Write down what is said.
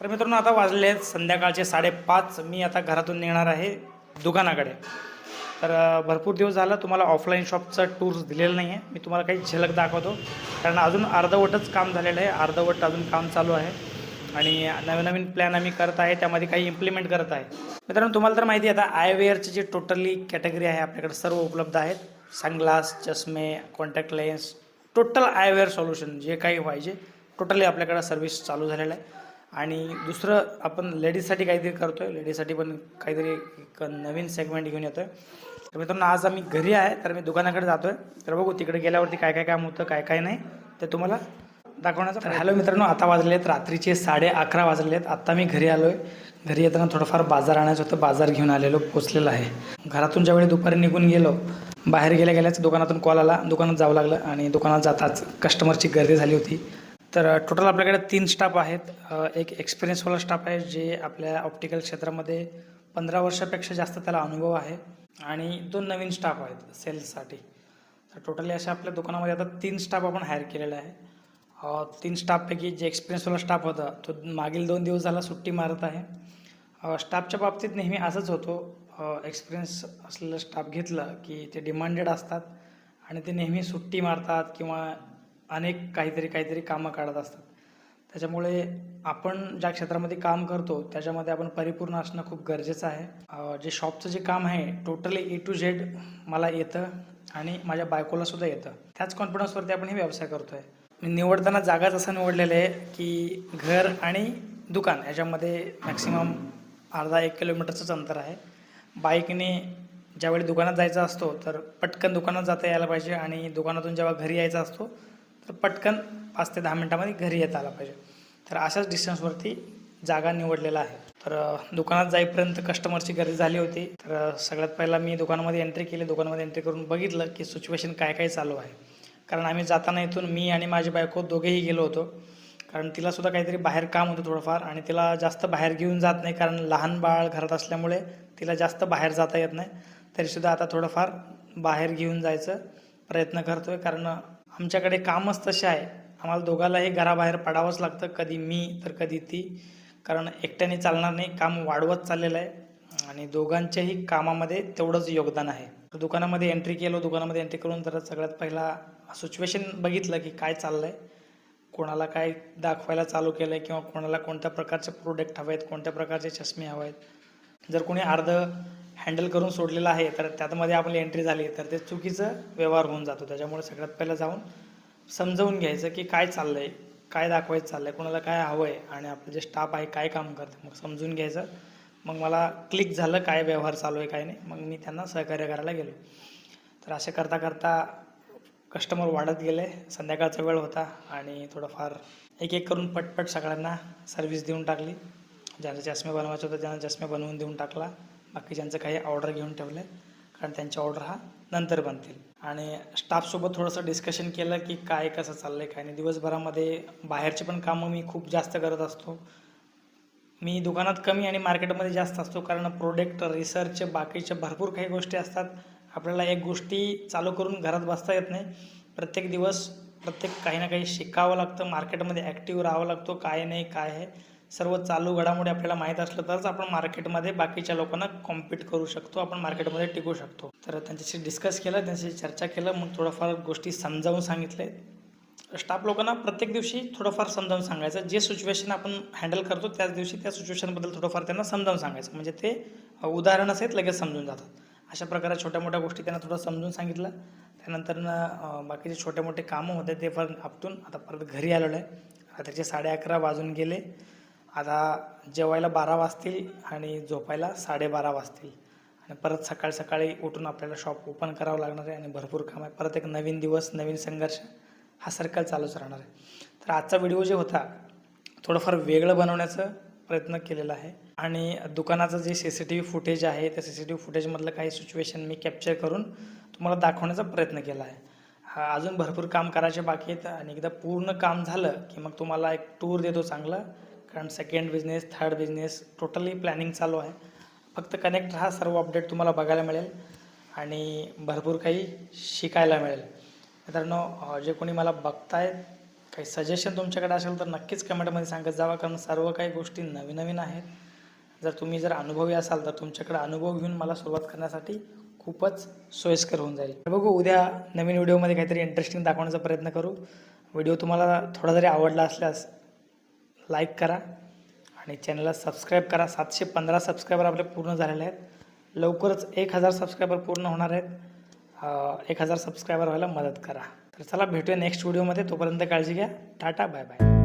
तर मित्रांनो आता वाजले आहेत संध्याकाळचे साडेपाच. मी आता घरातून निघणार आहे दुकानाकडे. तर भरपूर दिवस झालं तुम्हाला ऑफलाईन शॉपचा टूर्स दिलेला नाही आहे मी तुम्हाला काही झलक दाखवतो. कारण अजून अर्धवटच काम झालेलं आहे. अर्धवट अजून काम चालू आहे. आणि नवीन नवीन प्लॅन आम्ही करत आहे. त्यामध्ये काही इम्प्लिमेंट करत आहे. मित्रांनो तुम्हाला तर माहिती आहे आता आयवेअरची जी टोटली कॅटेगरी आहे आपल्याकडे सर्व उपलब्ध आहेत. सनग्लास चष्मे contact lens total eyewear solution जे काही पाहिजे टोटली आपल्याकडे सर्व्हिस चालू झालेलं आहे. आणि दुसरं आपण लेडीजसाठी काहीतरी करतो आहे लेडीजसाठी पण काहीतरी एक नवीन सेगमेंट घेऊन येतो आहे तर मित्रांनो आज आम्ही घरी आहे तर मी दुकानाकडे जातो आहे तर बघू तिकडे गेल्यावरती काय काय काम होतं काय काय नाही ते तुम्हाला दाखवण्याचा तर हॅलो मित्रांनो आता वाजले आहेत रात्रीचे साडे अकरा वाजले आहेत. आत्ता मी घरी आलो आहे घरी येताना थोडंफार बाजार आणायचं होतं. बाजार घेऊन आलेलो पोचलेलं आहे. घरातून ज्यावेळी दुपारी निघून गेलो बाहेर गेल्या गेल्याच दुकानातून कॉल आला. दुकानात जावं लागलं आणि दुकानात जाताच कस्टमरची गर्दी झाली होती. तर टोटल आपल्याकडे तीन स्टाफ आहेत. एक एक्सपिरियन्सवाला स्टाफ आहे जे आपल्या ऑप्टिकल क्षेत्रामध्ये पंधरा वर्षापेक्षा जास्त त्याला अनुभव आहे. आणि दोन नवीन स्टाफ आहेत सेल्ससाठी. तर टोटली अशा आपल्या दुकानामध्ये आता तीन स्टाफ आपण हायर केलेला आहे. तीन स्टाफपैकी जे एक्सपिरियन्सवाला स्टाफ होता तो मागील दोन दिवस झाला सुट्टी मारत आहे. स्टाफच्या बाबतीत नेहमी असंच होतो. एक्सपिरियन्स असलेलं स्टाफ घेतलं की ते डिमांडेड असतात आणि ते नेहमी सुट्टी मारतात किंवा अनेक काहीतरी काहीतरी कामं काढत असतात. त्याच्यामुळे आपण ज्या क्षेत्रामध्ये काम करतो त्याच्यामध्ये आपण परिपूर्ण असणं खूप गरजेचं आहे. जे शॉपचं जे काम आहे टोटली ए टू झेड मला येतं आणि माझ्या बायकोला सुद्धा येतं. त्याच कॉन्फिडन्सवरती आपण हे व्यवसाय करतो आहे मी निवडताना जागाच असं निवडलेलं आहे की घर आणि दुकान याच्यामध्ये मॅक्सिमम अर्धा एक किलोमीटरचंच अंतर आहे. बाईकने ज्यावेळी दुकानात जायचा असतो तर पटकन दुकानात जाता यायला पाहिजे आणि दुकानातून जेव्हा घरी यायचा असतो तर पटकन पाच ते दहा मिनटामध्ये घरी येता आला पाहिजे. तर अशाच डिस्टन्सवरती जागा निवडलेला आहे. तर दुकानात जाईपर्यंत कस्टमरची गर्दी झाली होती. तर सगळ्यात पहिला मी दुकानामध्ये एंट्री केली. दुकानामध्ये एंट्री करून बघितलं की सिच्युएशन काय काय चालू आहे. कारण आम्ही जाताना इथून मी आणि माझी बायको दोघेही गेलो होतो. कारण तिला सुद्धा काहीतरी बाहेर काम होतं थोडंफार आणि तिला जास्त बाहेर घेऊन जात नाही. कारण लहान बाळ घरात असल्यामुळे तिला जास्त बाहेर जाता येत नाही. तरीसुद्धा आता थोडंफार बाहेर घेऊन जायचं प्रयत्न करतो आहे कारण आमच्याकडे कामच तसे आहे. आम्हाला दोघांनाही घराबाहेर पडावंच लागतं. कधी मी तर कधी ती. कारण एकट्याने चालणार नाही काम वाढवत चाललेलं आहे. आणि दोघांच्याही कामामध्ये तेवढंच योगदान आहे. दुकानामध्ये एंट्री केलो दुकानामध्ये एंट्री करून तर सगळ्यात पहिला सिच्युएशन बघितलं की काय चाललं आहे कोणाला काय दाखवायला चालू केलं आहे किंवा कोणाला कोणत्या प्रकारचे प्रोडक्ट हवे आहेत कोणत्या प्रकारचे चष्मे हवे आहेत जर कोणी अर्ध हँडल करून सोडलेलं आहे तर त्यामध्ये आपली एंट्री झाली तर ते चुकीचं व्यवहार होऊन जातो. त्याच्यामुळे सगळ्यात पहिलं जाऊन समजवून घ्यायचं की काय चाललं आहे काय दाखवायचं चाललं आहे कोणाला काय हवं आहे आणि आपलं जे स्टाफ आहे काय काम करतं मग समजून घ्यायचं. मग मला क्लिक झालं काय व्यवहार चालू आहे काय नाही मग मी त्यांना सहकार्य करायला गेलो. तर असे करता करता कस्टमर वाढत गेले संध्याकाळचा वेळ होता आणि थोडंफार एक एक करून पटपट सगळ्यांना सर्व्हिस देऊन टाकली. ज्यांना चष्मे बनवायचे होते त्यांना चष्मे बनवून देऊन टाकला. बाकीच्यांचं काही ऑर्डर घेऊन ठेवलं आहे कारण त्यांच्या ऑर्डर हा नंतर बनतील. आणि स्टाफसोबत थोडंसं डिस्कशन केलं की काय कसं चाललं आहे काय नाही. दिवसभरामध्ये बाहेरचे पण कामं मी खूप जास्त करत असतो. मी दुकानात कमी आणि मार्केटमध्ये जास्त असतो कारण प्रोडक्ट रिसर्च बाकीच्या भरपूर काही गोष्टी असतात. आपल्याला एक गोष्टी चालू करून घरात बसता येत नाही. प्रत्येक दिवस प्रत्येक काही ना काही शिकावं लागतं. मार्केटमध्ये ॲक्टिव्ह राहावं लागतो. काय नाही काय आहे. सर्व चालू घडामोडी आपल्याला माहीत असलं तरच आपण मार्केटमध्ये बाकीच्या लोकांना कॉम्पीट करू शकतो आपण मार्केटमध्ये टिकू शकतो. तर त्यांच्याशी डिस्कस केलं त्यांच्याशी चर्चा केलं मग थोडंफार गोष्टी समजावून सांगितले. स्टाफ लोकांना प्रत्येक दिवशी थोडंफार समजावून सांगायचं. जे सिच्युएशन आपण हँडल करतो त्याच दिवशी त्या सिच्युएशनबद्दल थोडंफार त्यांना समजावून सांगायचं. म्हणजे ते अ, उदाहरणं आहेत लगेच समजून जातात. अशा प्रकारे छोट्या मोठ्या गोष्टी त्यांना थोडं समजून सांगितलं. त्यानंतर बाकीचे छोटे मोठे कामं होते ते पण आपटून आता परत घरी आलेलो आहे. रात्रीचे साडे अकरा वाजून गेले. आता जेवायला बारा वाजतील आणि झोपायला साडेबारा वाजतील. आणि परत सकाळी सकाळी उठून आपल्याला शॉप ओपन करावं लागणार आहे आणि भरपूर काम आहे. परत एक नवीन दिवस नवीन संघर्ष हा सर्कल चालूच राहणार आहे. तर आजचा व्हिडिओ जे होता थोडंफार वेगळं बनवण्याचा प्रयत्न केलेला आहे. आणि दुकानाचं जे C C T V footage आहे त्या सी सी टी व्ही फुटेजमधलं काही सिच्युएशन मी कॅप्चर करून तुम्हाला दाखवण्याचा प्रयत्न केला आहे. अजून भरपूर काम करायचे बाकी आहेत आणि एकदा पूर्ण काम झालं की मग तुम्हाला एक टूर देतो चांगलं. कारण second business third business totally planning चालू आहे. फक्त कनेक्ट हा सर्व अपडेट तुम्हाला बघायला मिळेल आणि भरपूर काही शिकायला मिळेल. मित्रांनो जे कोणी मला बघतायत काही सजेशन तुमच्याकडे असेल तर नक्कीच कमेंटमध्ये सांगत जावा कारण सर्व काही गोष्टी नवीन नवीन आहेत. जर तुम्ही जर अनुभवी असाल तर तुमच्याकडे अनुभव घेऊन मला सुरुवात करण्यासाठी खूपच सोयीस्कर होऊन जाईल. बघू उद्या नवीन व्हिडिओमध्ये काहीतरी इंटरेस्टिंग दाखवण्याचा प्रयत्न करू. व्हिडिओ तुम्हाला थोडा जरी आवडला असल्यास लाईक करा आणि चॅनलला सबस्क्राईब करा. सातशे पंधरा सबस्क्रायबर आपले पूर्ण झालेले आहेत. लवकरच एक हजार सबस्क्रायबर पूर्ण होणार आहेत. एक हजार सबस्क्रायबर व्हायला मदत करा. तर चला भेटूया नेक्स्ट व्हिडिओमध्ये. तोपर्यंत काळजी घ्या. Tata bye bye.